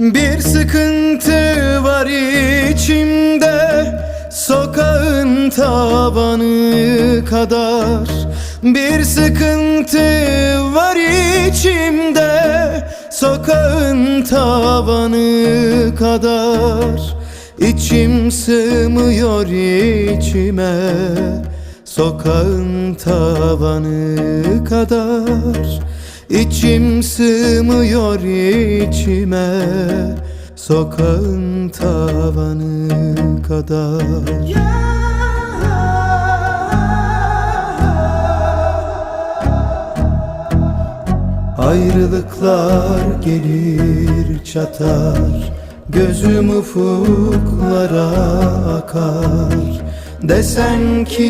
Bir sıkıntı var içimde Sokağın tavanı kadar. Bir sıkıntı var içimde Sokağın tavanı kadar. İçim sığmıyor içime Sokağın tavanı kadar İçim sığmıyor içime. Sokağın tavanı kadar. Ayrılıklar gelir çatar. Gözüm ufuklara akar. Desen ki